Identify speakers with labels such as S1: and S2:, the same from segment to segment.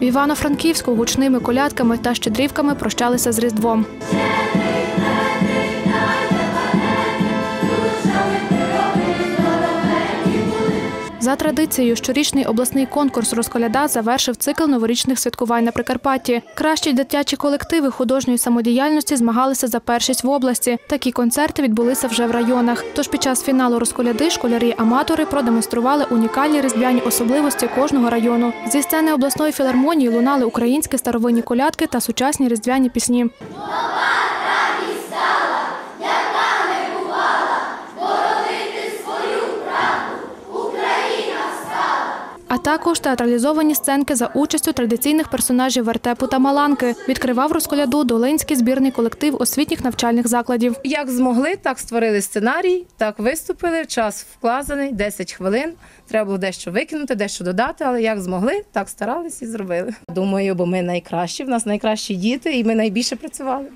S1: В Івано-Франківську гучними колядками та щедрівками прощалися з Різдвом. За традицією, щорічний обласний конкурс розколяда завершив цикл новорічних святкувань на Прикарпатті. Кращі дитячі колективи художньої самодіяльності змагалися за першість в області. Такі концерти відбулися вже в районах. Тож під час фіналу розколяди школярі-аматори продемонстрували унікальні різдвяні особливості кожного району. Зі сцени обласної філармонії лунали українські старовинні колядки та сучасні різдвяні пісні. А також театралізовані сценки за участю традиційних персонажів вертепу та маланки. Відкривав розколяду Долинський збірний колектив освітніх навчальних закладів.
S2: Як змогли, так створили сценарій, так виступили. Час вклазаний, 10 хвилин. Треба було дещо викинути, дещо додати, але як змогли, так старались і зробили. Думаю, бо ми найкращі, в нас найкращі діти, і ми найбільше працювали.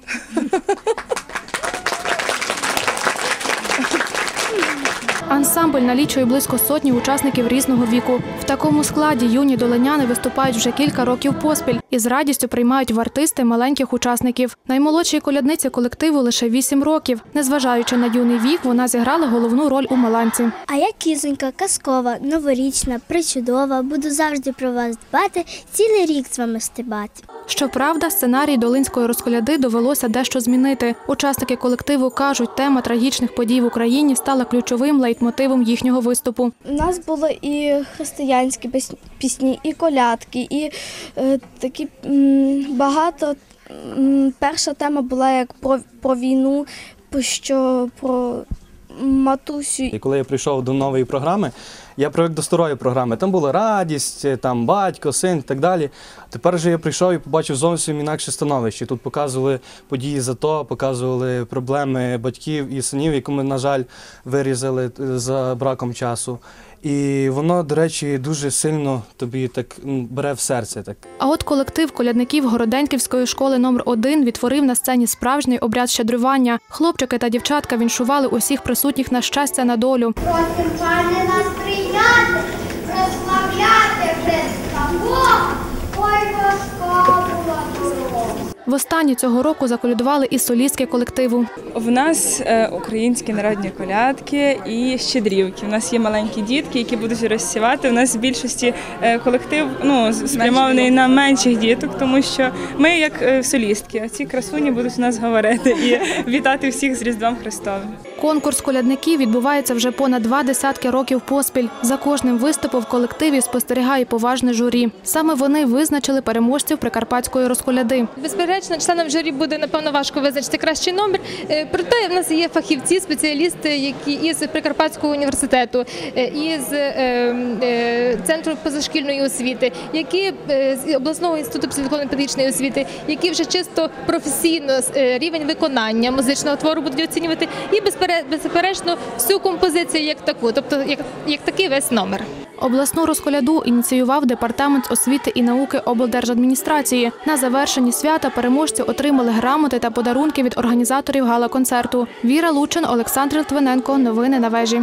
S1: Ансамбль налічує близько сотні учасників різного віку. В такому складі юні долиняни виступають вже кілька років поспіль і з радістю приймають в артисти маленьких учасників. Наймолодшій колядниці колективу лише 8 років. Незважаючи на юний вік, вона зіграла головну роль у маланці.
S3: А я кізонька, казкова, новорічна, причудова. Буду завжди про вас дбати, цілий рік з вами стебати.
S1: Щоправда, сценарій долинської розколяди довелося дещо змінити. Учасники колективу кажуть, тема трагічних подій в Україні стала ключовим лейтмотивом їхнього виступу.
S4: У нас були і християнські пісні, і колядки, і е, такі багато. Перша тема була як про, про війну, що про матусю
S5: І коли я прийшов до нової програми, я привик до старої програми. Там була радість, там батько, син і так далі. Тепер же я прийшов і побачив зовсім інакше становище. Тут показували події за то, показували проблеми батьків і синів, які ми, на жаль, вирізали е, за браком часу. І воно, до речі, дуже сильно тобі так бере в серце. Так.
S1: А от колектив колядників Городенківської школи номер 1 відтворив на сцені справжній обряд щедрування. Хлопчики та дівчатка віншували усіх присутніх на щастя на долю.
S6: Просим, пане, нас прийняти, прославляти без Бога, ой, дорога.
S1: Востаннє цього року заколядували і солістки колективу.
S7: В нас е, українські народні колядки і щедрівки. У нас є маленькі дітки, які будуть розсівати. У нас в більшості е, колектив ну, спрямований на менших діток, тому що ми як е, солістки, а ці красуні будуть у нас говорити і вітати всіх з Різдвом Христовим.
S1: Конкурс колядників відбувається вже понад два десятки років поспіль. За кожним виступом в колективі спостерігає поважне журі. Саме вони визначили переможців прикарпатської розколяди.
S8: Безперечно, членам журі буде напевно важко визначити кращий номер. Е, Проте в нас є фахівці, спеціалісти, які із Прикарпатського університету, е, із е, центру позашкільної освіти, які з обласного інституту психолого-педагогічної освіти, які вже чисто професійно рівень виконання музичного твору будуть оцінювати, і безпере- безперечно всю композицію як таку, тобто як, як такий весь номер.
S1: Обласну розколяду ініціював департамент освіти і науки облдержадміністрації. На завершенні свята переможці отримали грамоти та подарунки від організаторів гала-концерту. Віра Лучин, Олександр Литвиненко. Новини на вежі.